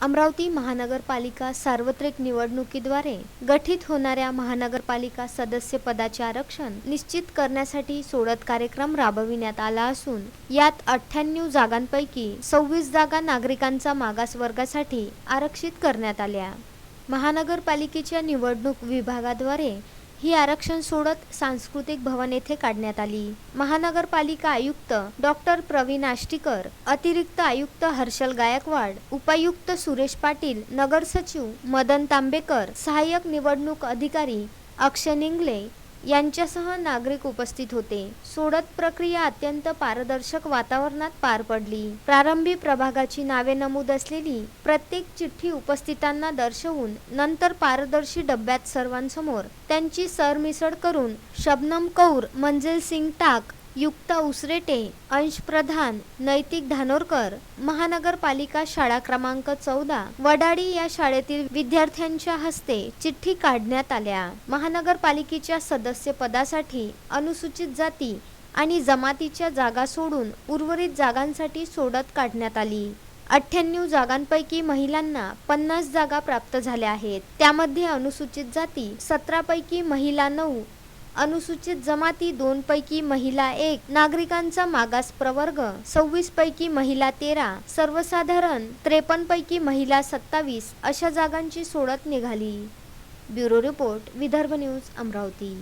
अमरावती महानगरपालिका सार्वत्रिक निवडणुकीद्वारे गठीत होणाऱ्या महानगरपालिका सदस्य पदाचे आरक्षण निश्चित करण्यासाठी सोडत कार्यक्रम राबविण्यात आला असून यात अठ्ठ्याण्णव जागांपैकी सव्वीस जागा नागरिकांचा मागास वर्गासाठी आरक्षित करण्यात आल्या. महानगरपालिकेच्या निवडणूक विभागाद्वारे ही आरक्षण सोडत सांस्कृतिक भवन येथे काढण्यात आली. महानगरपालिका आयुक्त डॉक्टर प्रवीण आष्टीकर अतिरिक्त आयुक्त हर्षल गायकवाड उपायुक्त सुरेश पाटील नगर सचिव मदन तांबेकर सहाय्यक निवडणूक अधिकारी अक्षय निंगले यांच्यासह नागरिक उपस्थित होते. सोडत प्रक्रिया अत्यंत पारदर्शक वातावरणात पार पडली. प्रारंभी प्रभागाची नावे नमूद असलेली प्रत्येक चिठ्ठी उपस्थितांना दर्शवून नंतर पारदर्शी डब्यात सर्वांसमोर त्यांची सरमिसळ करून शबनम कौर मंजिल सिंग टाक युक्ता उसरेटे अंश प्रधान नैतिक धानोरकर महानगरपालिका शाळा क्रमांक चौदा वडाडी या शाळेतील विद्यार्थ्यांच्या हस्ते चिठ्ठी काढण्यात आल्या. महानगरपालिकेच्या सदस्य पदासाठी अनुसूचित जाती आणि जमातीच्या जागा सोडून उर्वरित जागांसाठी सोडत काढण्यात आली. अठ्ठ्याण्णव जागांपैकी महिलांना पन्नास जागा प्राप्त झाल्या आहेत. त्यामध्ये अनुसूचित जाती सतरापैकी महिला नऊ अनुसूचित जमाती दोन पैकी महिला एक. नागरिकांचा मागास प्रवर्ग सव्वीस पैकी महिला तेरा. सर्वसाधारण त्रेपन्न पैकी महिला सत्तावीस अशा जागांची सोडत निघाली. Bureau report Vidarbha news Amravati.